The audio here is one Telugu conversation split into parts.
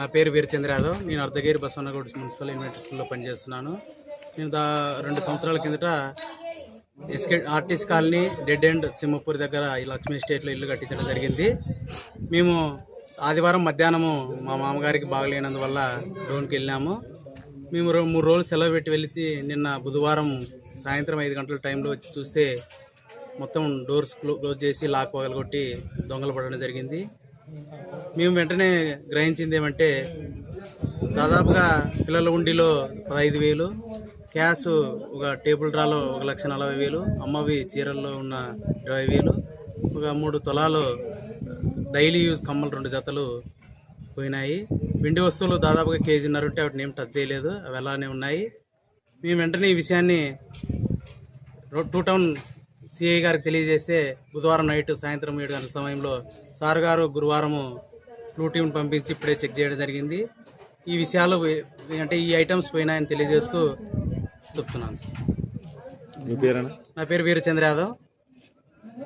నా పేరు వీరచంద్ర యాదవ్ నేను అర్ధగిరి బసవనగూడ మున్సిపల్ ఎలిమెంటరీ స్కూల్లో పనిచేస్తున్నాను. నేను దా రెండు సంవత్సరాల కిందట SK artist colony dead end Simhapur దగ్గర ఈ లక్ష్మీ స్టేట్లో ఇల్లు కట్టించడం జరిగింది. మేము ఆదివారం మధ్యాహ్నము మా మామగారికి బాగలేనందువల్ల లోన్కి వెళ్ళాము. మేము మూడు రోజులు సెలవు పెట్టి వెళితే నిన్న బుధవారం సాయంత్రం ఐదు గంటల టైంలో వచ్చి చూస్తే మొత్తం డోర్స్ క్లో క్లోజ్ చేసి లాక్ పగలగొట్టి దొంగలు పడడం జరిగింది. మేము వెంటనే గ్రహించింది ఏమంటే దాదాపుగా పిల్లల ఉండిలో పదహైదు వేలు క్యాష్ ఒక టేబుల్ డ్రాలో ఒక లక్ష నలభై వేలు అమ్మవి చీరల్లో ఉన్న ఇరవై వేలు ఒక మూడు తులాలు డైలీ యూజ్ కమ్మలు రెండు జతలు పోయినాయి. వెండి వస్తువులు దాదాపుగా కేజీన్నర ఉంటే వాటిని ఏం టచ్ చేయలేదు అవి అలానే ఉన్నాయి. మేము వెంటనే ఈ విషయాన్ని టూ టౌన్ సిఐ గారికి తెలియజేస్తే బుధవారం నైట్ సాయంత్రం ఏడు గంటల సమయంలో సార్ గారు గురువారము బ్లూ టీమ్ పంపించి ఇప్పుడే చెక్ చేయడం జరిగింది. ఈ విషయాలు అంటే ఈ ఐటమ్స్ పోయినాయని తెలియజేస్తూ చెప్తున్నాను సార్. నా పేరు వీరచంద్ర యాదవ్.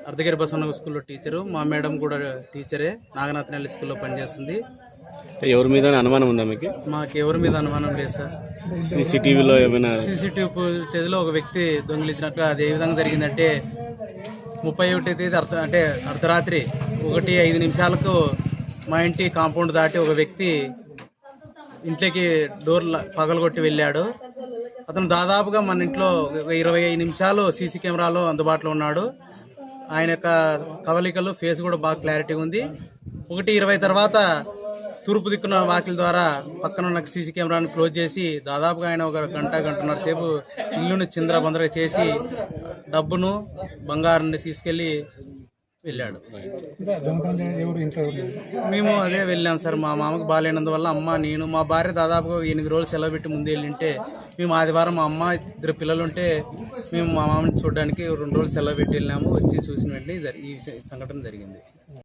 అర్ధగిరి బసవన్న స్కూల్లో టీచరు. మా మేడం కూడా టీచరే. నాగనాథనల్లి స్కూల్లో పనిచేస్తుంది. ఎవరి మీద అనుమానం ఉందా మీకు? మాకు ఎవరి మీద అనుమానం లేదు సార్. సీసీటీవీలో ఏమైనా సీసీటీవీ ఫుటేజ్లో ఒక వ్యక్తి దొంగిలించినట్లు అది ఏ విధంగా జరిగిందంటే ముప్పై ఒకటి తేదీ అర్ధ అంటే అర్ధరాత్రి ఒకటి ఐదు నిమిషాలకు మా ఇంటి కాంపౌండ్ దాటి ఒక వ్యక్తి ఇంట్లోకి డోర్ పగలగొట్టి వెళ్ళాడు. అతను దాదాపుగా మన ఇంట్లో ఇరవై ఐదు నిమిషాలు సీసీ కెమెరాలో అందుబాటులో ఉన్నాడు. ఆయన యొక్క కవలికలు ఫేస్ కూడా బాగా క్లారిటీ ఉంది. ఒకటి ఇరవై తర్వాత తూర్పు దిక్కున వాకిల ద్వారా పక్కన ఉన్న సీసీ కెమెరాను క్లోజ్ చేసి దాదాపుగా ఆయన ఒక గంట గంటన్నర సేపు ఇల్లును చిందరబందరగా చేసి డబ్బును బంగారాన్ని తీసుకెళ్ళి వెళ్ళాడు. మేము అదే వెళ్ళాం సార్. మా మామకు బాగాలేనందువల్ల అమ్మ నేను మా భార్య దాదాపుగా ఎనిమిది రోజులు సెలవు పెట్టి ముందు వెళ్ళింటే మేము ఆదివారం మా అమ్మ ఇద్దరు పిల్లలు ఉంటే మేము మా మామని చూడడానికి రెండు రోజులు సెలవు పెట్టి వెళ్ళాము వచ్చి చూసిన వెంటనే ఈ సంఘటన జరిగింది.